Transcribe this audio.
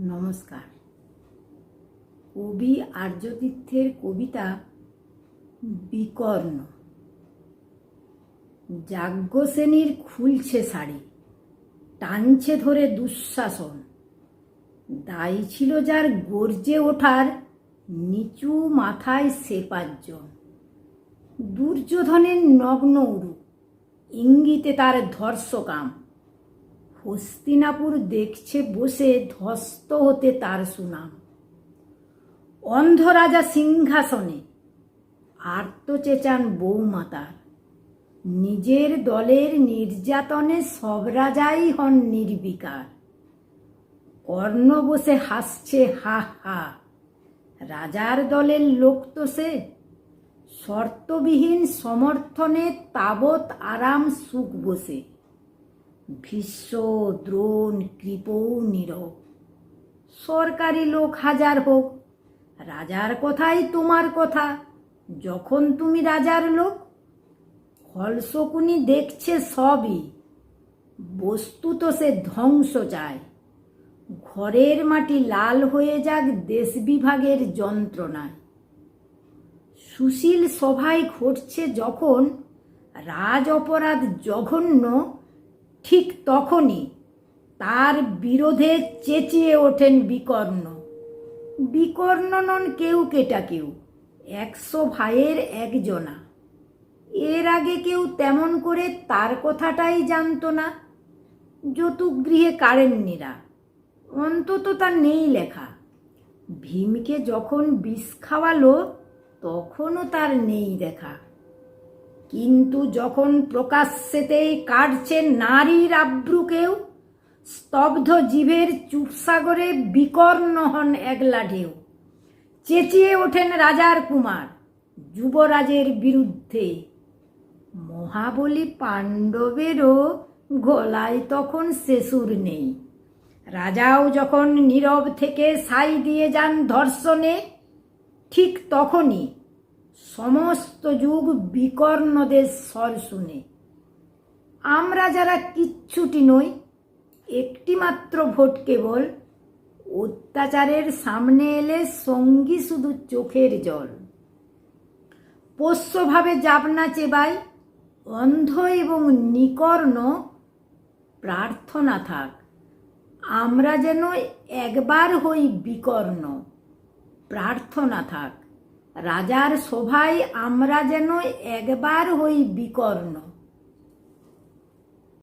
নমস্কার। কবি আর্যতীর্থের কবিতা বিকর্ণ। যাজ্ঞসেনীর খুলছে শাড়ি, টানছে ধরে দুঃশাসন। দায়ী ছিল যার গর্জে ওঠার নিচু মাথায় সে পাঁচজন। দুর্যোধনের নগ্ন উরু, ইঙ্গিতে তার ধর্ষকাম। হস্তিনাপুর দেখছে বসে ধ্বস্ত হতে তার সুনাম। অন্ধ রাজা সিংহাসনে আর্ত চেঁচান বৌমাতার নিজের দলের নির্যাতনে সব রাজাই হন নির্বিকার। কর্ণ বসে হাসছে, হা হা, রাজার দলের লোক তো সে। শর্তবিহীন সমর্থনে তাবৎ আরাম সুখ বসে। ভীষ্ম, দ্রোণ কৃপৌ নীরব সরকারি লোক হাজার হোক, রাজার কথাই তোমার কথা। যখন তুমি রাজার লোক ফলশকুনি দেখছে সবই। বস্তু তো সে ধ্বংস চায়। ঘরের মাটি লাল হয়ে যাক দেশ বিভাগের যন্ত্রণায়। সুশীল সভায় ঘটছে যখন রাজ অপরাধ জঘন্য ঠিক তখনই তার বিরোধে চেঁচিয়ে ওঠেন বিকর্ণ। বিকর্ণ নন কেউ কেটা কেউ, একশো ভাইয়ের একজনা। এর আগে কেউ তেমন করে তার কথাটাই জানতো না। যতুগৃহে কারেননিরা, অন্তত তার নেই লেখা। ভীমকে যখন বিষ খাওয়ালো, তখনও তার নেই দেখা। কিন্তু যখন প্রকাশ্যেতেই কাটছে নারীর আব্রুকেও, স্তব্ধ জীবের চুপসাগরে বিকর্ণ হন একলা ঢেউ। চেঁচিয়ে ওঠেন রাজার কুমার যুবরাজের বিরুদ্ধে। মহাবলী পাণ্ডবেরও গলায় তখন শেষুর নেই। রাজাও যখন নীরব থেকে সাই দিয়ে যান ধর্ষণে, ঠিক তখনই সমস্ত যুগ বিকর্ণদের স্বর শুনে। আমরা যারা কিচ্ছুটি নই, একটিমাত্র ভোট কেবল, অত্যাচারের সামনে এলে সঙ্গী শুধু চোখের জল। পোষ্যভাবে যাবনা চেবাই অন্ধ এবং নিকর্ণ প্রার্থনা থাক। আমরা যেন একবার হই বিকর্ণ, প্রার্থনা থাক। রাজার শোভায় আমরা যেন একবার হই বিকর্ণ।